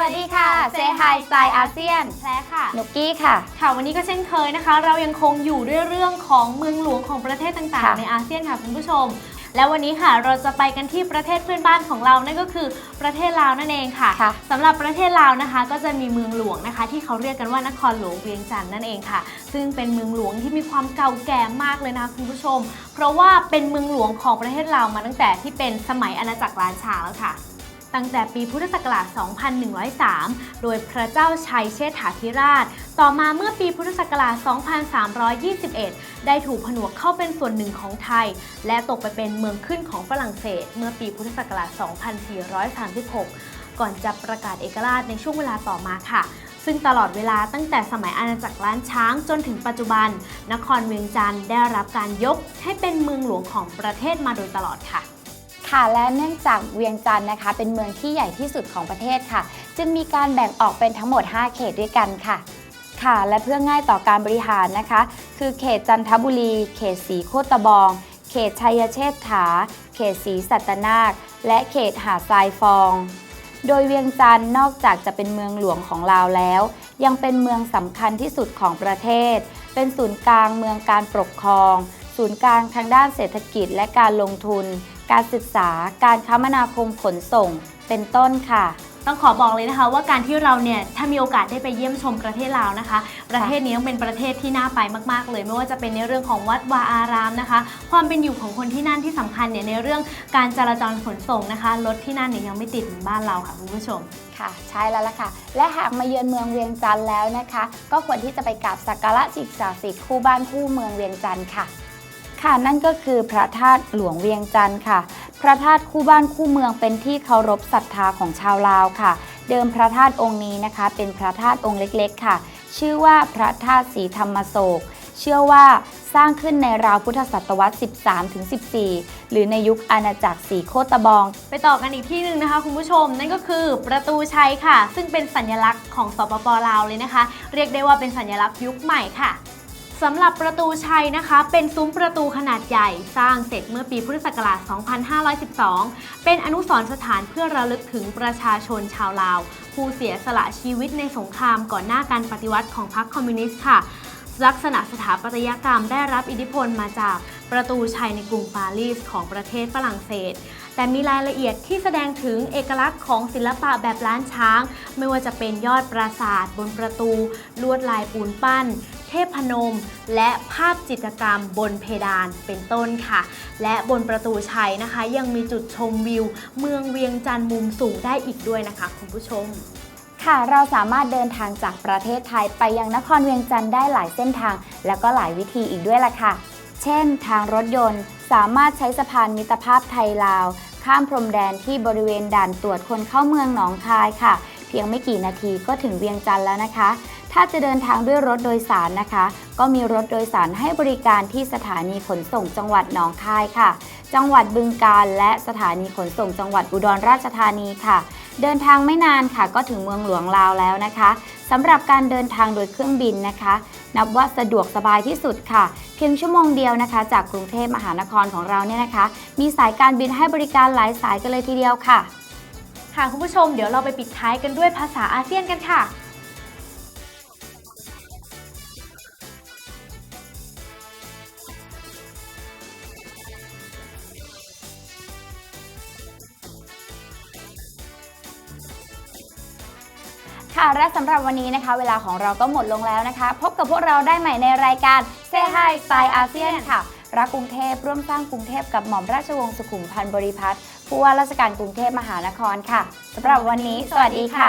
วัสดีค่ะ Say Hi Style อาเซียน แพรค่ะ นุกกี้ค่ะ ค่ะวันนี้ก็เช่นเคยนะคะ เรายังคงอยู่ด้วยเรื่องของเมืองหลวงของประเทศต่างค่ะๆในอาเซียนค่ะคุณผู้ชม และวันนี้ค่ะเราจะไปกันที่ประเทศเพื่อนบ้านของเรานั่นก็คือประเทศลาวนั่นเองค่ะ ค่ะ สำหรับประเทศลาวนะคะ ก็จะมีเมืองหลวงนะคะ ที่เขาเรียกกันว่านครหลวงเวียงจันทร์นั่นเองค่ะ ซึ่งเป็นเมืองหลวงที่มีความเก่าแก่มากเลยนะคะคุณผู้ชม เพราะว่าเป็นเมืองหลวงของประเทศลาวมาตั้งแต่ที่เป็นสมัยอาณาจักรล้านช้างแล้วค่ะ ตั้งแต่ปีพุทธศักราช 2103 โดยพระเจ้าชัยเชษฐาธิราช ต่อมาเมื่อปีพุทธศักราช 2321 ได้ถูกผนวกเข้าเป็นส่วนหนึ่งของไทย และตกไปเป็นเมืองขึ้นของฝรั่งเศส เมื่อปีพุทธศักราช 2436 ก่อนจะประกาศเอกราชในช่วงเวลาต่อมาค่ะซึ่งตลอดเวลาตั้งแต่สมัยอาณาจักรล้านช้างจนถึงปัจจุบัน นครเวียงจันทร์ได้รับการยกให้เป็นเมืองหลวงของประเทศมาโดยตลอดค่ะ ค่ะและเนื่องจากเวียงจันทร์นะคะ เป็นเมืองที่ใหญ่ที่สุดของประเทศค่ะ จึงมีการแบ่งออกเป็นทั้งหมด 5 เขตด้วยกันค่ะ ค่ะ และเพื่อง่ายต่อการบริหารนะคะ คือเขตจันทบุรี เขตสีโคตบอง เขตชัยเชษฐา เขตสีสัตนาค และเขตหาดทรายฟอง โดยเวียงจันทร์นอกจากจะเป็นเมืองหลวงของลาวแล้ว ยังเป็นเมืองสำคัญที่สุดของประเทศ เป็นศูนย์กลางเมืองการปกครอง ศูนย์กลางทางด้านเศรษฐกิจและการลงทุน การศึกษา การคมนาคมขนส่ง เป็นต้นค่ะ ต้องขอบอกเลยนะคะ ว่าการที่เราเนี่ยถ้ามีโอกาสได้ไปเยี่ยมชมประเทศลาวนะคะ ประเทศนี้ต้องเป็นประเทศที่น่าไปมาก ๆ เลย ไม่ว่าจะเป็นในเรื่องของวัดวาอารามนะคะ ความเป็นอยู่ของคนที่นั่นที่สำคัญเนี่ยในเรื่องการจราจรขนส่งนะคะรถที่นั่นเนี่ยยังไม่ติดเหมือนบ้านเราค่ะคุณผู้ชม ค่ะใช่แล้วล่ะค่ะ และหากมาเยือนเมืองเวียงจันทร์แล้วนะคะ ก็ควรที่จะไปกราบสักการะสิ่งศักดิ์สิทธิ์คู่บ้านคู่เมืองเวียงจันทร์ค่ะ ค่ะนั่นก็คือพระธาตุหลวงเวียงจันทร์ค่ะ พระธาตุคู่บ้านคู่เมืองเป็นที่เคารพศรัทธาของชาวลาวค่ะ เดิมพระธาตุองค์นี้นะคะ เป็นพระธาตุองค์เล็กๆ ค่ะ ชื่อว่าพระธาตุสีธรรมโศก เชื่อว่าสร้างขึ้นในราวพุทธศตวรรษ 13-14 หรือในยุคอาณาจักรสีโคตบอง ไปต่อกันอีกที่หนึ่งนะคะคุณผู้ชม นั่นก็คือประตูชัยค่ะ ซึ่งเป็นสัญลักษณ์ของสปปลาวเลยนะคะ เรียกได้ว่าเป็นสัญลักษณ์ยุคใหม่ค่ะ สำหรับประตูชัยนะคะ เป็นซุ้มประตูขนาดใหญ่ สร้างเสร็จเมื่อปีพุทธศักราช 2512 เป็นอนุสรณ์สถานเพื่อระลึกถึงประชาชนชาวลาว ผู้เสียสละชีวิตในสงครามก่อนหน้าการปฏิวัติของพรรคคอมมิวนิสต์ค่ะ ลักษณะสถาปัตยกรรมได้รับอิทธิพลมาจากประตูชัยในกรุงปารีสของประเทศฝรั่งเศส แต่มีรายละเอียดที่แสดงถึงเอกลักษณ์ของศิลปะแบบล้านช้าง ไม่ว่าจะเป็นยอดปราสาทบนประตู ลวดลายปูนปั้น เทพพนม และภาพจิตรกรรมบนเพดานเป็นต้นค่ะ และบนประตูชัยนะคะ ยังมีจุดชมวิว เมืองเวียงจันทร์มุมสูงได้อีกด้วยนะคะ คุณผู้ชมค่ะเราสามารถเดินทางจากประเทศไทยไปยังนครเวียงจันทร์ได้หลายเส้นทาง แล้วก็หลายวิธีอีกด้วยล่ะค่ะ เช่น ทางรถยนต์ สามารถใช้สะพานมิตรภาพไทยลาว ข้ามพรมแดนที่บริเวณด่านตรวจคนเข้าเมืองหนองคายค่ะ เพียงไม่กี่นาทีก็ถึงเวียงจันทร์แล้วนะคะ ถ้าจะเดินทางด้วยรถโดยสารนะคะ ก็มีรถโดยสารให้บริการที่สถานีขนส่งจังหวัดหนองคายค่ะ จังหวัดบึงกาฬและสถานีขนส่งจังหวัดอุดรราชธานีค่ะ เดินทางไม่นานค่ะ ก็ถึงเมืองหลวงลาวแล้วนะคะสำหรับการเดินทางโดยเครื่องบินนะคะ นับว่าสะดวกสบายที่สุดค่ะ เพียงชั่วโมงเดียวนะคะ จากกรุงเทพมหานครของเราเนี่ยนะคะ มีสายการบินให้บริการหลายสายกันเลยทีเดียวค่ะค่ะคุณผู้ชมเดี๋ยวเราไปปิดท้ายกันด้วยภาษาอาเซียนกันค่ะ ค่ะและสำหรับวันนี้นะคะ เวลาของเราก็หมดลงแล้วนะคะ พบกับพวกเราได้ใหม่ในรายการ Say Hi สไตล์อาเซียนค่ะ รักกรุงเทพร่วมสร้างกรุงเทพกับหม่อมราชวงศ์สุขุมพันธ์บริพัตรผู้ว่าราชการกรุงเทพมหานครค่ะสำหรับวันนี้ สวัสดีค่ะ